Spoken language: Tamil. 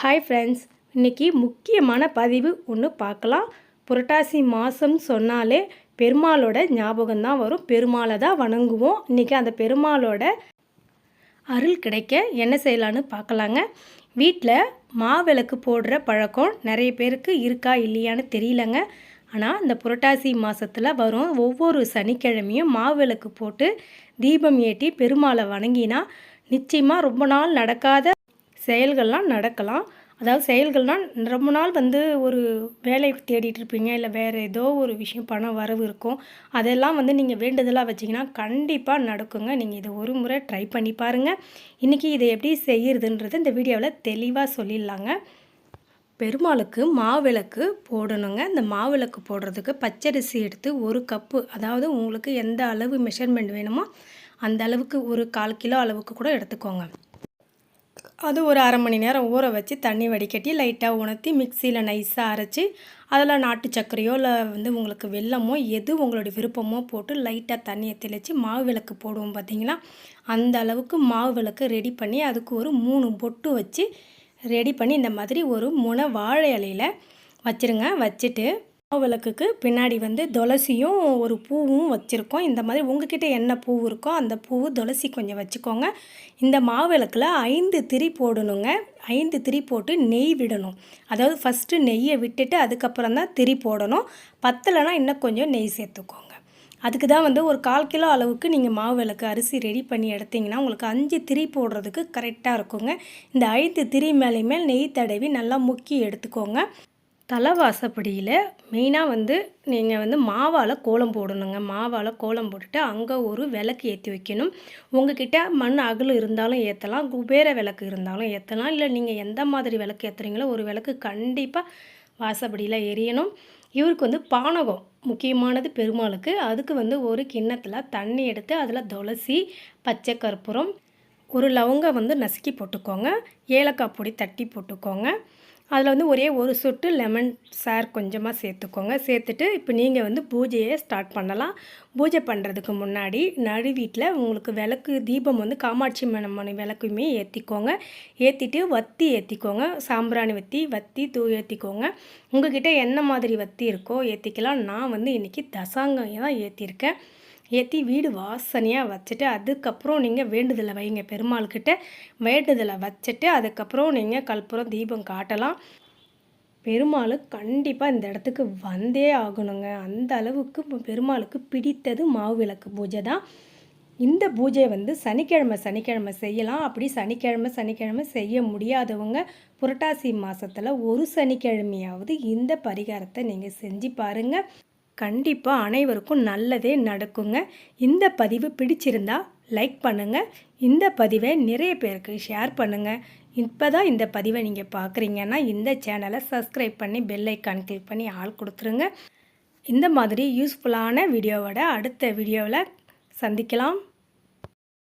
ஹாய் ஃப்ரெண்ட்ஸ் இன்றைக்கி முக்கியமான பதிவு ஒன்று பார்க்கலாம். புரட்டாசி மாதம் சொன்னாலே பெருமாளோட ஞாபகம் தான் வரும். பெருமாளை தான் வணங்குவோம். இன்றைக்கி அந்த பெருமாளோட அருள் கிடைக்க என்ன செய்யலான்னு பார்க்கலாங்க. வீட்டில் மாவிளக்கு போடுற பழக்கம் நிறைய பேருக்கு இருக்கா இல்லையான்னு தெரியலங்க. ஆனால் இந்த புரட்டாசி மாதத்தில் வரும் ஒவ்வொரு சனிக்கிழமையும் மாவிளக்கு போட்டு தீபம் ஏற்றி பெருமாளை வணங்கினா நிச்சயமாக ரொம்ப நாள் நடக்காத செயல்கள்லாம் நடக்கலாம். அதாவது செயல்கள்னால் ரொம்ப நாள் வந்து ஒரு வேலை தேடிட்டு இருப்பீங்க. இல்லை வேறு ஏதோ ஒரு விஷயம் பணம் வரவு இருக்கும். அதெல்லாம் வந்து நீங்கள் வேண்டுதலாக வச்சிங்கன்னா கண்டிப்பாக நடக்குங்க. நீங்கள் இதை ஒரு முறை ட்ரை பண்ணி பாருங்கள் இன்றைக்கி இதை எப்படி செய்கிறதுன்றது இந்த வீடியோவில் தெளிவாக சொல்லிடலாங்க. பெருமாளுக்கு மாவிளக்கு போடணுங்க. இந்த மாவிளக்கு போடுறதுக்கு பச்சரிசி எடுத்து ஒரு கப்பு அதாவது உங்களுக்கு எந்த அளவு மெஷர்மெண்ட் வேணுமோ அந்த அளவுக்கு ஒரு கால் கிலோ அளவுக்கு கூட எடுத்துக்கோங்க. அது ஒரு அரை மணி நேரம் ஊற வச்சு தண்ணி வடிகட்டி லைட்டாக உணர்த்தி மிக்சியில் நைஸாக அரைச்சி அதில் நாட்டு சர்க்கரையோ இல்லை வந்து உங்களுக்கு வெல்லமோ எது உங்களுடைய விருப்பமோ போட்டு லைட்டாக தண்ணியை தெளித்து மாவு விளக்கு போடுவோம் பார்த்தீங்கன்னா அந்த அளவுக்கு மாவு விளக்கு ரெடி பண்ணி அதுக்கு ஒரு மூணு பொட்டு வச்சு ரெடி பண்ணி இந்த மாதிரி ஒரு முனை வாழை இலையில் வச்சுருங்க. வச்சுட்டு விளக்குக்கு பின்னாடி வந்து துளசியும் ஒரு பூவும் வச்சுருக்கோம். இந்த மாதிரி உங்ககிட்ட என்ன பூ இருக்கோ அந்த பூ துளசி கொஞ்சம் வச்சுக்கோங்க. இந்த மாவிளக்கில் ஐந்து திரி போடணுங்க. ஐந்து திரி போட்டு நெய் விடணும். அதாவது ஃபஸ்ட்டு நெய்யை விட்டுட்டு அதுக்கப்புறம் தான் திரி போடணும். பத்தலைனா இன்னும் கொஞ்சம் நெய் சேர்த்துக்கோங்க. அதுக்கு தான் வந்து ஒரு கால் கிலோ அளவுக்கு நீங்கள் மாவு விளக்கு அரிசி ரெடி பண்ணி எடுத்திங்கன்னா உங்களுக்கு அஞ்சு திரி போடுறதுக்கு கரெக்டாக இருக்குங்க. இந்த ஐந்து திரி மேலே மேல் நெய் தடவி நல்லா முக்கி எடுத்துக்கோங்க. தலைவாசப்படியில் மெயினாக வந்து நீங்கள் வந்து மாவால் கோலம் போடணுங்க. மாவால் கோலம் போட்டுட்டு அங்கே ஒரு விளக்கு ஏற்றி வைக்கணும். உங்ககிட்ட மண் அகல் இருந்தாலும் ஏற்றலாம் குபேர விளக்கு இருந்தாலும் ஏற்றலாம் இல்லை நீங்கள் எந்த மாதிரி விளக்கு ஏற்றுறீங்களோ ஒரு விளக்கு கண்டிப்பாக வாசப்படியில் எரியணும். இவருக்கு வந்து பானகம் முக்கியமானது பெருமாளுக்கு. அதுக்கு வந்து ஒரு கிண்ணத்தில் தண்ணி எடுத்து அதில் துளசி பச்சை கற்பூரம் ஒரு லவங்கம் வந்து நசுக்கி போட்டுக்கோங்க. ஏலக்காய் பொடி தட்டி போட்டுக்கோங்க. அதில் வந்து ஒரே ஒரு சொட்டு லெமன் சார் கொஞ்சமாக சேர்த்துக்கோங்க. சேர்த்துட்டு இப்போ நீங்கள் வந்து பூஜையை ஸ்டார்ட் பண்ணலாம். பூஜை பண்ணுறதுக்கு முன்னாடி நடு வீட்டில் உங்களுக்கு விளக்கு தீபம் வந்து காமாட்சி மணமணி விளக்குமே ஏற்றிக்கோங்க ஏற்றிட்டு வத்தி ஏற்றிக்கோங்க சாம்பிராணி வத்தி வத்தி தூ ஏற்றிக்கோங்க உங்கள்கிட்ட என்ன மாதிரி வத்தி இருக்கோ ஏற்றிக்கலாம் நான் வந்து இன்றைக்கி தசாங்கம் தான் ஏற்றிருக்கேன் ஏற்றி வீடு வாசனையாக வச்சுட்டு அதுக்கப்புறம் நீங்கள் வேண்டுதலை வைங்க. பெருமாள்கிட்ட வேண்டுதலை வச்சுட்டு அதுக்கப்புறம் நீங்கள் கற்பூரம் தீபம் காட்டலாம். பெருமாள் கண்டிப்பாக இந்த இடத்துக்கு வந்தே ஆகணுங்க. அந்த அளவுக்கு பெருமாளுக்கு பிடித்தது மாவு விளக்கு பூஜை தான். இந்த பூஜையை வந்து சனிக்கிழமை சனிக்கிழமை செய்யலாம். அப்படி சனிக்கிழமை சனிக்கிழமை செய்ய முடியாதவங்க புரட்டாசி மாதத்தில் ஒரு சனிக்கிழமையாவது இந்த பரிகாரத்தை நீங்கள் செஞ்சு பாருங்கள் கண்டிப்பாக அனைவருக்கும் நல்லதே நடக்குங்க. இந்த பதிவு பிடிச்சிருந்தா லைக் பண்ணுங்கள் இந்த பதிவை நிறைய பேருக்கு ஷேர் பண்ணுங்கள் இப்போ தான் இந்த பதிவை நீங்கள் பார்க்குறீங்கன்னா இந்த சேனலை சப்ஸ்கிரைப் பண்ணி பெல் ஐக்கான் கிளிக் பண்ணி ஆள் கொடுத்துருங்க. இந்த மாதிரி யூஸ்ஃபுல்லான வீடியோவோட அடுத்த வீடியோவில் சந்திக்கலாம்.